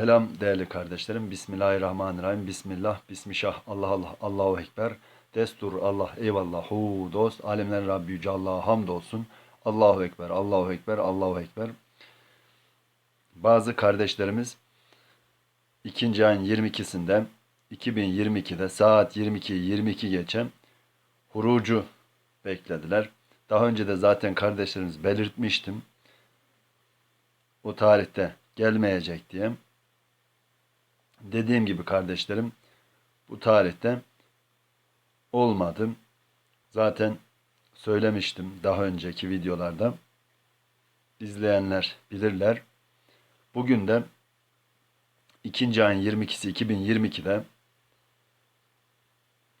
Selam değerli kardeşlerim. Bismillahirrahmanirrahim. Bismillah, Bismillah, Allah Allah, Allahu Ekber. Destur, Allah, eyvallah, hu, dost, alemlerin Rabbi Yüce Allah'a hamdolsun. Allahu Ekber, Allahu Ekber, Allahu Ekber. Bazı kardeşlerimiz ikinci ayın 22'sinde 2022'de saat 22 22 geçen hurucu beklediler. Daha önce de zaten kardeşlerimiz belirtmiştim. O tarihte gelmeyecek diye. Dediğim gibi kardeşlerim bu tarihte olmadı. Zaten söylemiştim daha önceki videolarda. İzleyenler bilirler. Bugün de ikinci ayın 22'si 2022'de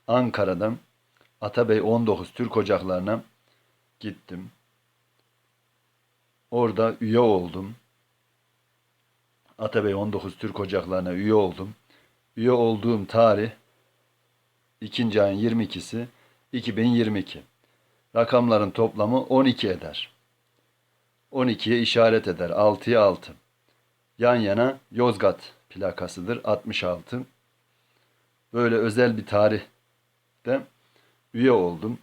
Ankara'dan Atabey 19 Türk Ocaklarına gittim. Orada üye oldum. Atabey 19 Türk Ocaklarına üye oldum. Üye olduğum tarih 2. ayın 22'si 2022. Rakamların toplamı 12 eder. 12'ye işaret eder. 6'ya 6. Yan yana Yozgat plakasıdır. 66. Böyle özel bir tarihte üye oldum.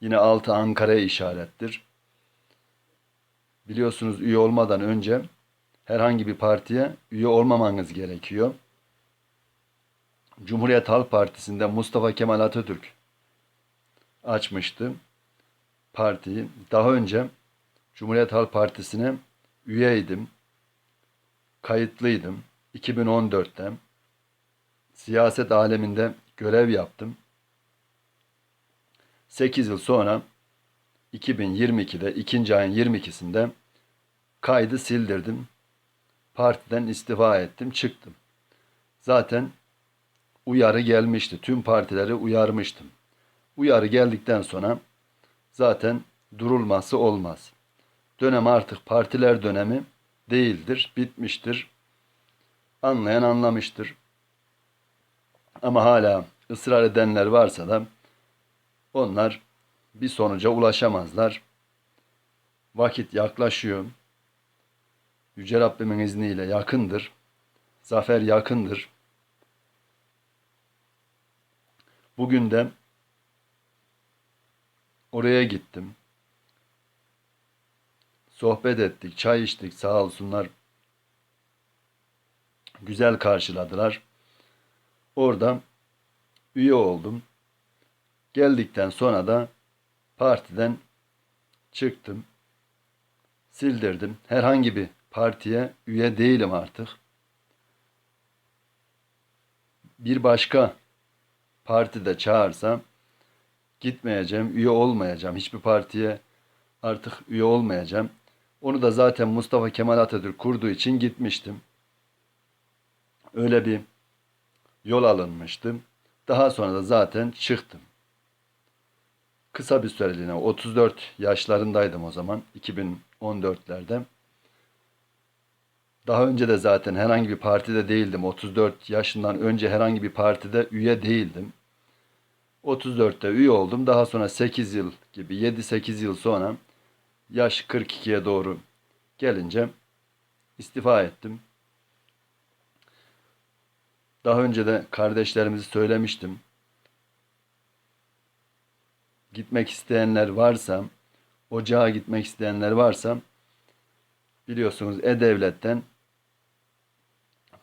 Yine 6 Ankara'ya işarettir. Biliyorsunuz üye olmadan önce herhangi bir partiye üye olmamanız gerekiyor. Cumhuriyet Halk Partisi'nde Mustafa Kemal Atatürk açmıştı partiyi. Daha önce Cumhuriyet Halk Partisi'ne üyeydim. Kayıtlıydım. 2014'te siyaset aleminde görev yaptım. 8 yıl sonra 2022'de 2. ayın 22'sinde kaydı sildirdim. Partiden istifa ettim, çıktım. Zaten uyarı gelmişti. Tüm partileri uyarmıştım. Uyarı geldikten sonra zaten durulması olmaz. Dönem artık partiler dönemi değildir, bitmiştir. Anlayan anlamıştır. Ama hala ısrar edenler varsa da onlar bir sonuca ulaşamazlar. Vakit yaklaşıyor. Yüce Rabbimin izniyle yakındır. Zafer yakındır. Bugün de oraya gittim. Sohbet ettik, çay içtik sağ olsunlar. Güzel karşıladılar. Orada üye oldum. Geldikten sonra da partiden çıktım. Sildirdim. Herhangi bir partiye üye değilim artık. Bir başka partide çağırsa gitmeyeceğim, üye olmayacağım. Hiçbir partiye artık üye olmayacağım. Onu da zaten Mustafa Kemal Atatürk kurduğu için gitmiştim. Öyle bir yol alınmıştı. Daha sonra da zaten çıktım. Kısa bir süreliğine 34 yaşlarındaydım o zaman 2014'lerde. Daha önce de zaten herhangi bir partide değildim. 34 yaşından önce herhangi bir partide üye değildim. 34'te üye oldum. Daha sonra 8 yıl gibi 7-8 yıl sonra yaş 42'ye doğru gelince istifa ettim. Daha önce de kardeşlerimizi söylemiştim. Gitmek isteyenler varsa, ocağa gitmek isteyenler varsa biliyorsunuz E-Devlet'ten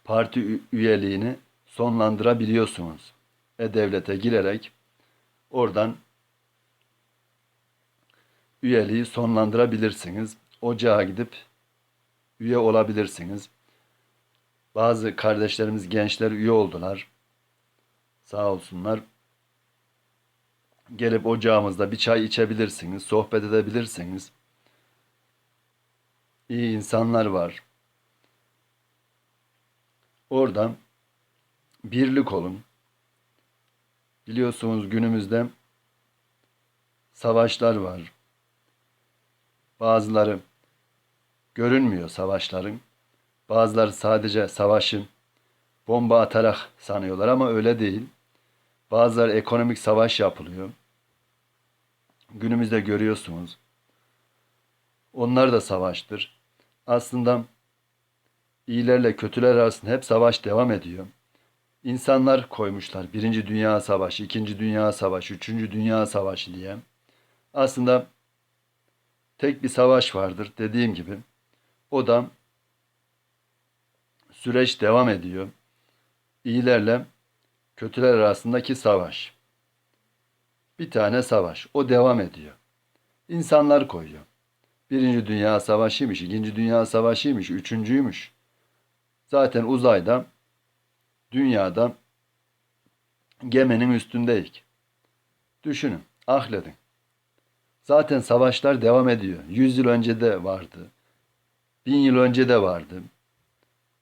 parti üyeliğini sonlandırabiliyorsunuz. E-Devlet'e girerek oradan üyeliği sonlandırabilirsiniz. Ocağa gidip üye olabilirsiniz. Bazı kardeşlerimiz gençler üye oldular. Sağ olsunlar. Gelip ocağımızda bir çay içebilirsiniz, sohbet edebilirsiniz. İyi insanlar var. Oradan birlik olun. Biliyorsunuz günümüzde savaşlar var. Bazıları görünmüyor savaşların. Bazıları sadece savaşın bomba atarak sanıyorlar ama öyle değil. Bazıları ekonomik savaş yapılıyor. Günümüzde görüyorsunuz. Onlar da savaştır. Aslında iyilerle kötüler arasında hep savaş devam ediyor. İnsanlar koymuşlar. Birinci Dünya Savaşı, İkinci Dünya Savaşı, Üçüncü Dünya Savaşı diye. Aslında tek bir savaş vardır dediğim gibi. O da süreç devam ediyor. İyilerle kötüler arasındaki savaş. Bir tane savaş. O devam ediyor. İnsanlar koyuyor. Birinci Dünya Savaşı'ymış, İkinci Dünya Savaşı'ymış, Üçüncüymüş. Zaten uzayda, dünyada geminin üstündeyik. Düşünün, ahledin. Zaten savaşlar devam ediyor. Yüz yıl önce de vardı. Bin yıl önce de vardı.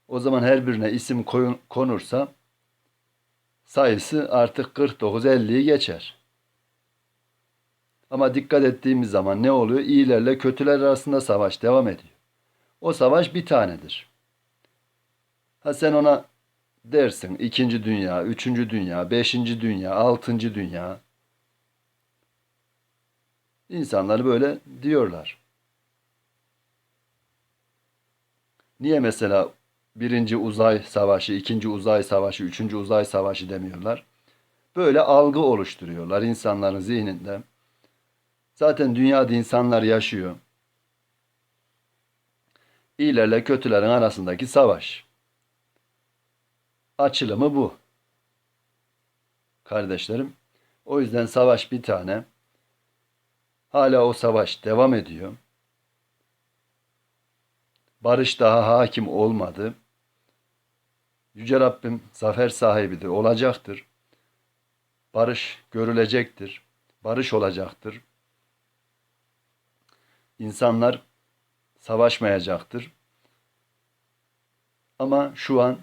O zaman her birine isim koyun, konursa sayısı artık 49-50'yi geçer. Ama dikkat ettiğimiz zaman ne oluyor? İyilerle kötüler arasında savaş devam ediyor. O savaş bir tanedir. Ha sen ona dersin ikinci dünya, üçüncü dünya, beşinci dünya, altıncı dünya. İnsanlar böyle diyorlar. Niye mesela birinci uzay savaşı, ikinci uzay savaşı, üçüncü uzay savaşı demiyorlar? Böyle algı oluşturuyorlar insanların zihninde. Zaten dünyada insanlar yaşıyor. İyilerle kötülerin arasındaki savaş. Açılımı bu. Kardeşlerim, o yüzden savaş bir tane. Hala o savaş devam ediyor. Barış daha hakim olmadı. Yüce Rabbim zafer sahibidir, olacaktır. Barış görülecektir. Barış olacaktır. İnsanlar savaşmayacaktır. Ama şu an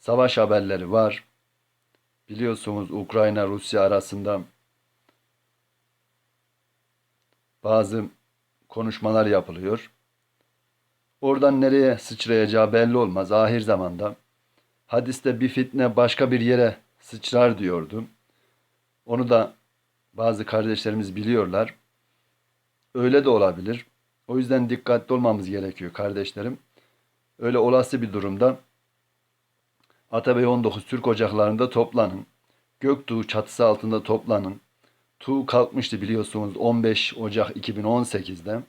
savaş haberleri var. Biliyorsunuz Ukrayna Rusya arasında bazı konuşmalar yapılıyor. Oradan nereye sıçrayacağı belli olmaz ahir zamanda. Hadiste bir fitne başka bir yere sıçrar diyordu. Onu da bazı kardeşlerimiz biliyorlar. Öyle de olabilir. O yüzden dikkatli olmamız gerekiyor kardeşlerim. Öyle olası bir durumda Atabey 19 Türk ocaklarında toplanın. Göktuğ çatısı altında toplanın. Tuğ kalkmıştı biliyorsunuz 15 Ocak 2018'de.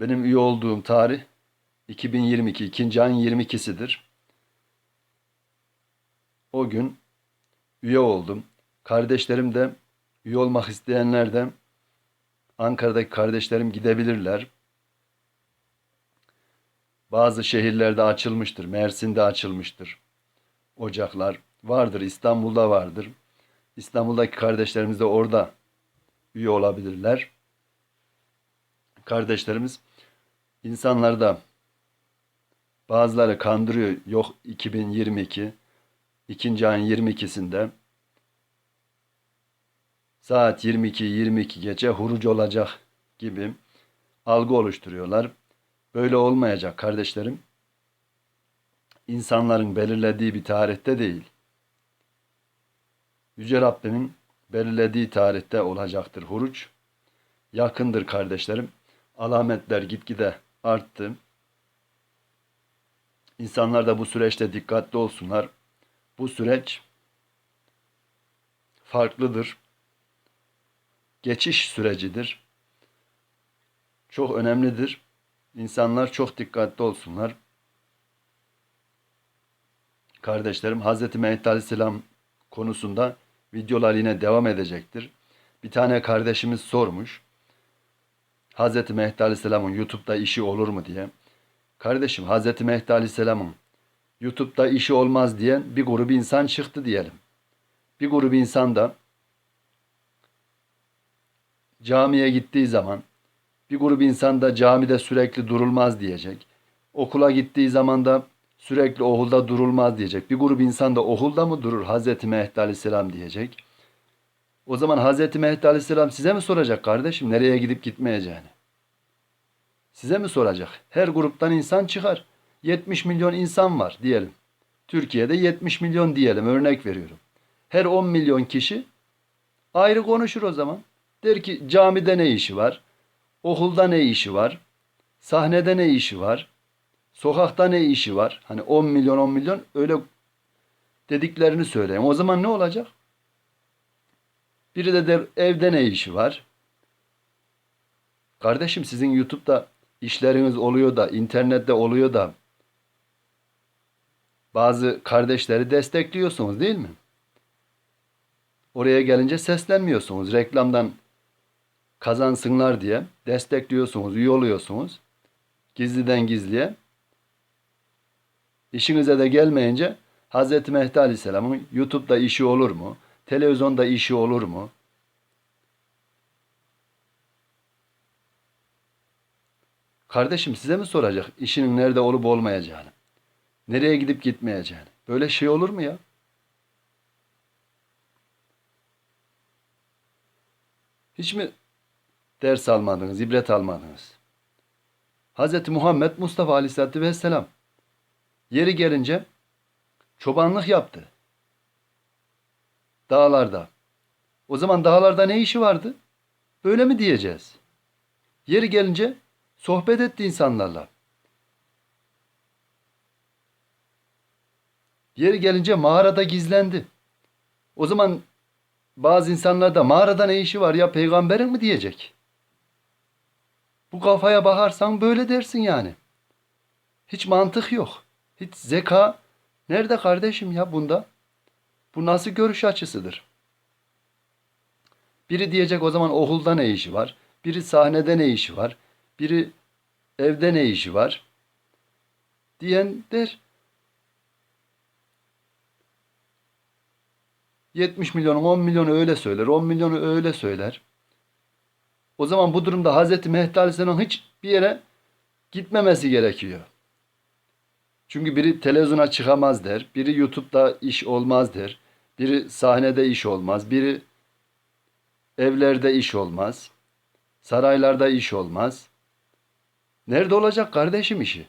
Benim üye olduğum tarih 2022 ikinci ayın 22'sidir. O gün üye oldum. Kardeşlerim de üye olmak isteyenler de Ankara'daki kardeşlerim gidebilirler. Bazı şehirlerde açılmıştır. Mersin'de açılmıştır. Ocaklar vardır. İstanbul'da vardır. İstanbul'daki kardeşlerimiz de orada üye olabilirler. Kardeşlerimiz insanları da bazıları kandırıyor. Yok 2022 ikinci ayın 22'sinde saat 22-22 gece huruc olacak gibi algı oluşturuyorlar. Böyle olmayacak kardeşlerim. İnsanların belirlediği bir tarihte değil. Yüce Rabbimin belirlediği tarihte olacaktır huruç. Yakındır kardeşlerim. Alametler gitgide arttı. İnsanlar da bu süreçte dikkatli olsunlar. Bu süreç farklıdır. Geçiş sürecidir. Çok önemlidir. İnsanlar çok dikkatli olsunlar. Kardeşlerim Hz. Mehdi Aleyhisselam konusunda videolar yine devam edecektir. Bir tane kardeşimiz sormuş. Hz. Mehdi Aleyhisselam'ın YouTube'da işi olur mu diye. Kardeşim Hz. Mehdi Aleyhisselam'ın YouTube'da işi olmaz diyen bir grup insan çıktı diyelim. Bir grup insan da camiye gittiği zaman bir grup insan da camide sürekli durulmaz diyecek. Okula gittiği zaman da sürekli okulda durulmaz diyecek. Bir grup insan da okulda mı durur Hazreti Mehdi Aleyhisselam diyecek. O zaman Hazreti Mehdi Aleyhisselam size mi soracak kardeşim nereye gidip gitmeyeceğini? Size mi soracak? Her gruptan insan çıkar. 70 milyon insan var diyelim. Türkiye'de 70 milyon diyelim örnek veriyorum. Her 10 milyon kişi ayrı konuşur o zaman. Der ki camide ne işi var? Okulda ne işi var? Sahnede ne işi var? Sokakta ne işi var? Hani 10 milyon 10 milyon öyle dediklerini söyleyin. O zaman ne olacak? Biri de der evde ne işi var? Kardeşim sizin YouTube'da işleriniz oluyor da, internette oluyor da bazı kardeşleri destekliyorsunuz değil mi? Oraya gelince seslenmiyorsunuz. Reklamdan kazansınlar diye destekliyorsunuz, üye oluyorsunuz. Gizliden gizliye. İşinize de gelmeyince Hz. Mehdi Aleyhisselam'ın YouTube'da işi olur mu? Televizyonda işi olur mu? Kardeşim size mi soracak işinin nerede olup olmayacağını? Nereye gidip gitmeyeceğini? Böyle şey olur mu ya? Hiç mi ders almadınız, ibret almadınız? Hz. Muhammed Mustafa Aleyhisselatü Vesselam yeri gelince çobanlık yaptı. Dağlarda. O zaman dağlarda ne işi vardı? Böyle mi diyeceğiz? Yeri gelince sohbet etti insanlarla. Yeri gelince mağarada gizlendi. O zaman bazı insanlar da mağarada ne işi var ya peygamberin mi diyecek? Bu kafaya bakarsan böyle dersin yani. Hiç mantık yok. Hiç zeka nerede kardeşim ya bunda? Bu nasıl görüş açısıdır? Biri diyecek o zaman okulda ne işi var? Biri sahnede ne işi var? Biri evde ne işi var? Diyen der. 70 milyonu 10 milyonu öyle söyler. 10 milyonu öyle söyler. O zaman bu durumda Hz. Mehdi Aleyhisselam hiç bir yere gitmemesi gerekiyor. Çünkü biri televizyona çıkamaz der. Biri YouTube'da iş olmaz der. Biri sahnede iş olmaz. Biri evlerde iş olmaz. Saraylarda iş olmaz. Nerede olacak kardeşim işi?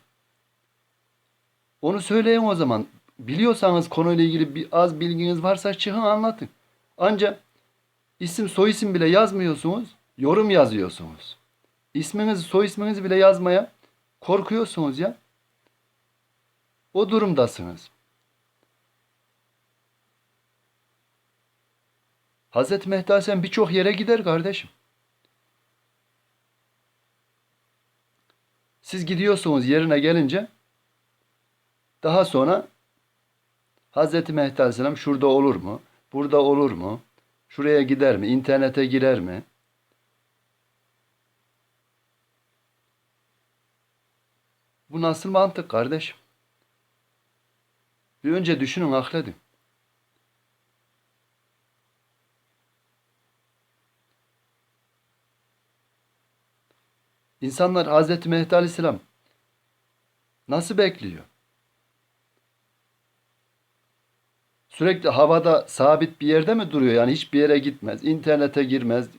Onu söyleyin o zaman. Biliyorsanız konuyla ilgili bir az bilginiz varsa çıkın anlatın. Ancak isim soy isim bile yazmıyorsunuz. Yorum yazıyorsunuz. İsminizi soy isminizi bile yazmaya korkuyorsunuz ya. O durumdasınız. Hazreti Mehdi Aleyhisselam birçok yere gider kardeşim. Siz gidiyorsunuz yerine gelince daha sonra Hazreti Mehdi Aleyhisselam şurada olur mu? Burada olur mu? Şuraya gider mi? İnternete girer mi? Bu nasıl mantık kardeşim? Bir önce düşünün, akledin. İnsanlar Hazreti Mehdi Aleyhisselam nasıl bekliyor? Sürekli havada sabit bir yerde mi duruyor? Yani hiçbir yere gitmez. İnternete girmez.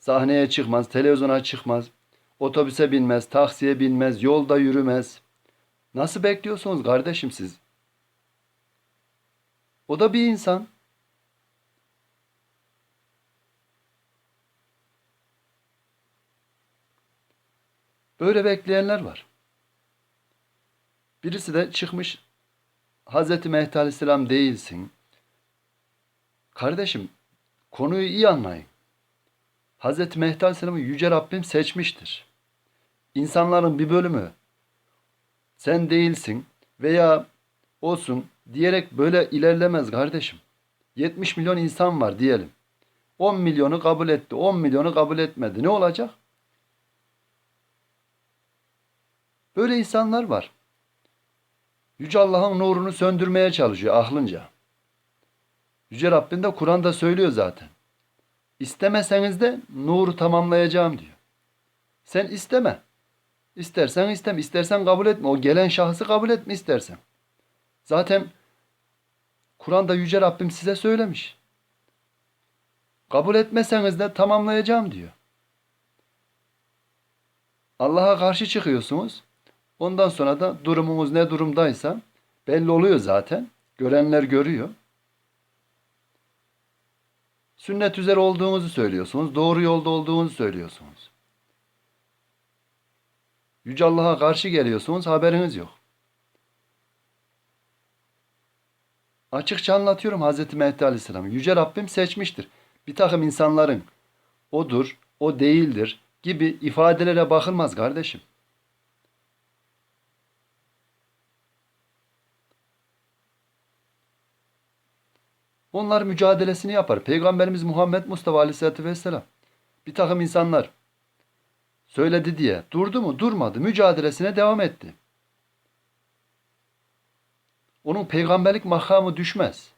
Sahneye çıkmaz. Televizyona çıkmaz. Otobüse binmez. Taksiye binmez. Yolda yürümez. Nasıl bekliyorsunuz kardeşim siz? O da bir insan. Böyle bekleyenler var. Birisi de çıkmış Hazreti Mehdi Aleyhisselam değilsin. Kardeşim konuyu iyi anlayın. Hazreti Mehdi Aleyhisselam'ı Yüce Rabbim seçmiştir. İnsanların bir bölümü sen değilsin veya olsun diyerek böyle ilerlemez kardeşim. 70 milyon insan var diyelim. 10 milyonu kabul etti, 10 milyonu kabul etmedi. Ne olacak? Böyle insanlar var. Yüce Allah'ın nurunu söndürmeye çalışıyor aklınca. Yüce Rabbim de Kur'an'da söylüyor zaten. İstemeseniz de nuru tamamlayacağım diyor. Sen isteme. İstersen isteme, istersen kabul etme. O gelen şahsı kabul etme istersen. Zaten Kur'an'da Yüce Rabbim size söylemiş. Kabul etmeseniz de tamamlayacağım diyor. Allah'a karşı çıkıyorsunuz. Ondan sonra da durumunuz ne durumdaysa belli oluyor zaten. Görenler görüyor. Sünnet üzere olduğunuzu söylüyorsunuz. Doğru yolda olduğunuzu söylüyorsunuz. Yüce Allah'a karşı geliyorsunuz haberiniz yok. Açıkça anlatıyorum Hazreti Mehdi Aleyhisselam. Yüce Rabbim seçmiştir. Bir takım insanların odur, o değildir gibi ifadelere bakılmaz kardeşim. Onlar mücadelesini yapar. Peygamberimiz Muhammed Mustafa Aleyhisselatü Vesselam. Bir takım insanlar söyledi diye durdu mu? Durmadı. Mücadelesine devam etti. Onun peygamberlik makamı düşmez.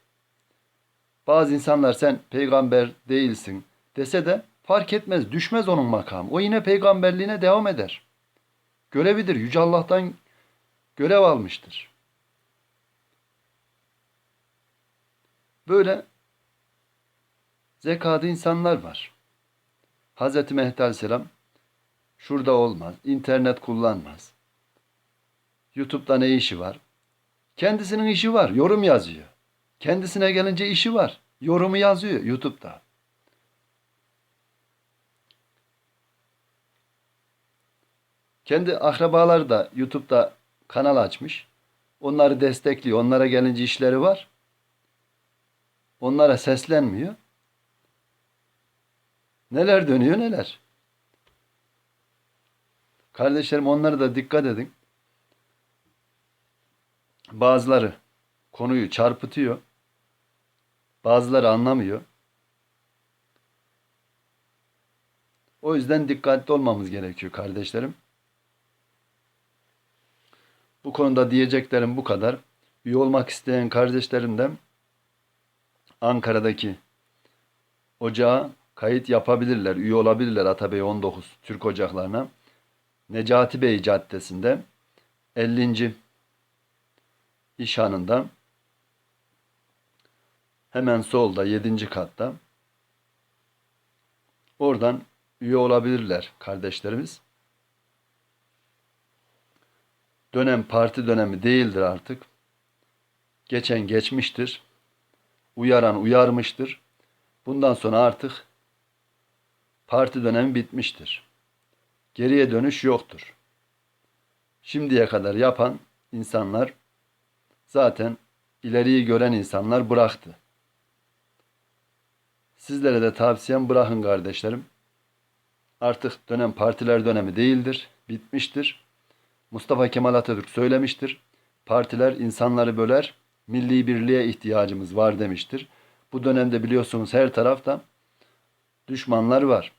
Bazı insanlar sen peygamber değilsin dese de fark etmez. Düşmez onun makamı. O yine peygamberliğine devam eder. Görevidir. Yüce Allah'tan görev almıştır. Böyle zekadı insanlar var. Hz. Mehdi Aleyhisselam şurada olmaz, internet kullanmaz. YouTube'da ne işi var? Kendisinin işi var, yorum yazıyor. Kendisine gelince işi var, yorumu yazıyor YouTube'da. Kendi akrabaları da YouTube'da kanal açmış. Onları destekliyor. Onlara gelince işleri var. Onlara seslenmiyor. Neler dönüyor neler. Kardeşlerim onlara da dikkat edin. Bazıları konuyu çarpıtıyor. Bazıları anlamıyor. O yüzden dikkatli olmamız gerekiyor kardeşlerim. Bu konuda diyeceklerim bu kadar. Üye olmak isteyen kardeşlerimden Ankara'daki ocağa kayıt yapabilirler, üye olabilirler Atabey 19 Türk ocaklarına. Necati Bey Caddesi'nde 50. İşhanında hemen solda 7. katta oradan üye olabilirler kardeşlerimiz. Dönem parti dönemi değildir artık. Geçen geçmiştir. Uyaran uyarmıştır. Bundan sonra artık parti dönemi bitmiştir. Geriye dönüş yoktur. Şimdiye kadar yapan insanlar zaten ileriyi gören insanlar bıraktı. Sizlere de tavsiyem bırakın kardeşlerim. Artık dönem partiler dönemi değildir, bitmiştir. Mustafa Kemal Atatürk söylemiştir. Partiler insanları böler, milli birliğe ihtiyacımız var demiştir. Bu dönemde biliyorsunuz her tarafta düşmanlar var.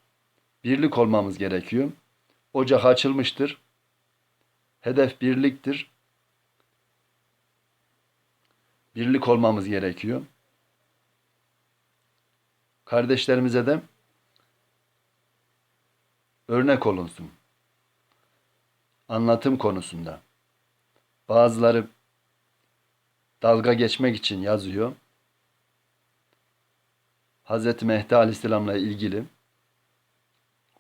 Birlik olmamız gerekiyor. Ocak açılmıştır. Hedef birliktir. Birlik olmamız gerekiyor. Kardeşlerimize de örnek olunsun. Anlatım konusunda. Bazıları dalga geçmek için yazıyor. Hz. Mehdi Aleyhisselam'la ilgili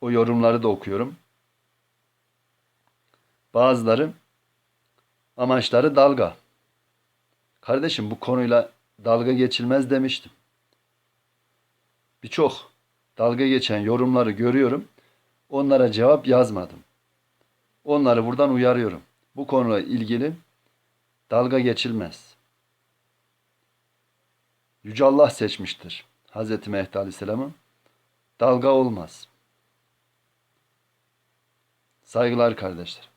o yorumları da okuyorum. Bazıları amaçları dalga. Kardeşim bu konuyla dalga geçilmez demiştim. Birçok dalga geçen yorumları görüyorum. Onlara cevap yazmadım. Onları buradan uyarıyorum. Bu konuyla ilgili dalga geçilmez. Yüce Allah seçmiştir. Hz. Mehdi Aleyhisselam'ı. Dalga olmaz. Saygılar kardeşler.